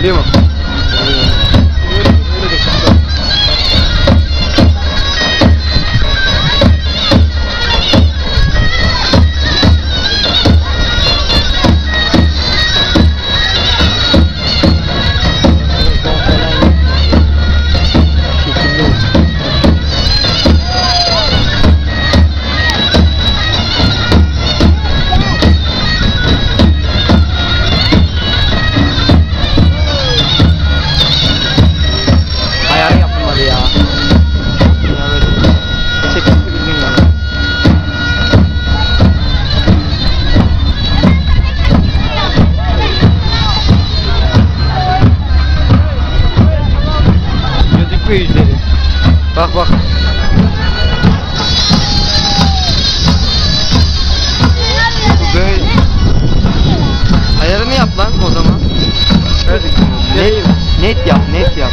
Налево. Bak bak. Böyle. Ayarını yap lan o zaman. Net, net yap net yap.